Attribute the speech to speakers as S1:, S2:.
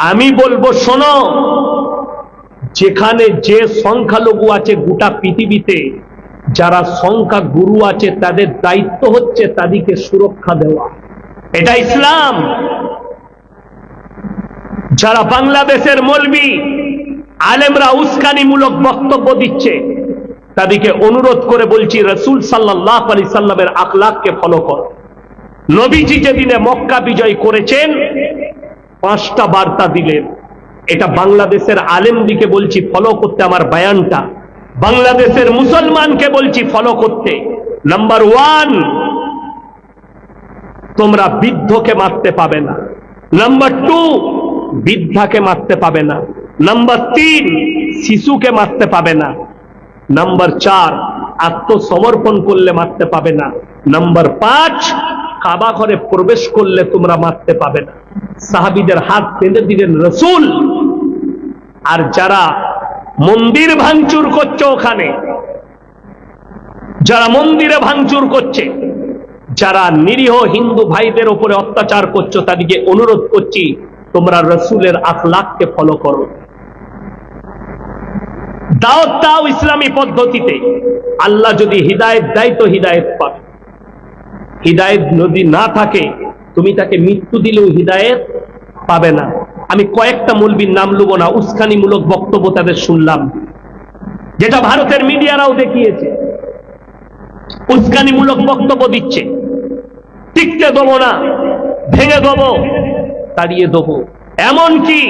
S1: আমি বলব শোনো, যেখানে যে সংখ্যালঘু আছে গোটা পৃথিবীতে, যারা সংখ্যা গুরু আছে, তাদের দায়িত্ব হচ্ছে তাদেরকে সুরক্ষা দেওয়া। এটা ইসলাম। যারা বাংলাদেশের মলবি, আলেমরা উস্কানিমূলক বক্তব্য দিচ্ছে, তাদেরকে অনুরোধ করে বলছি, রসুল সাল্লাহ আলি সাল্লামের আখলাককে ফলো কর। নবীজি যেদিনে মক্কা বিজয় করেছেন পাঁচটা বার্তা দিলেন। এটা বাংলাদেশের আলেমদিকে বলছি ফলো করতে আমার বায়ানটা। বাংলাদেশের মুসলমানকে বলছি ফলো করতে। নাম্বার ওয়ান তোমরা বৃদ্ধকে মারতে পাবে না। নাম্বার টু বৃদ্ধাকে মারতে পাবে না। নাম্বার তিন শিশুকে মারতে পাবে না। নাম্বার চার, আত্মসমর্পণ করলে মারতে পাবে না। নাম্বার পাঁচ কাবা ঘরে প্রবেশ করলে তোমরা মারতে পাবে না। সাহাবিদের হাত বেঁধে দিলেন রসুল। আর যারা মন্দির ভাঙচুর করছে ওখানে, যারা মন্দিরে ভাঙচুর করছে, যারা নিরীহ হিন্দু ভাইদের উপরে অত্যাচার করছ, তাদেরকে অনুরোধ করছি, তোমরা রসুলের আখলাককে ফলো করো। দাও ইসলামী পদ্ধতিতে। আল্লাহ যদি হৃদায়ত দেয় তো হৃদায়ত পাবে। হৃদায়ত যদি না থাকে, তুমি তাকে মৃত্যু দিলেও হৃদায়ত পাবে না। আমি কয়েকটা মৌলবীর নাম লুবো না, উস্কানিমূলক বক্তব্য তাদের শুনলাম। যেটা ভারতের মিডিয়ারাও দেখিয়েছে। উস্কানিমূলক বক্তব্য দিচ্ছে। টিকতে দেবো না, ভেঙে দেবো, তাড়িয়ে দেবো। এমনকি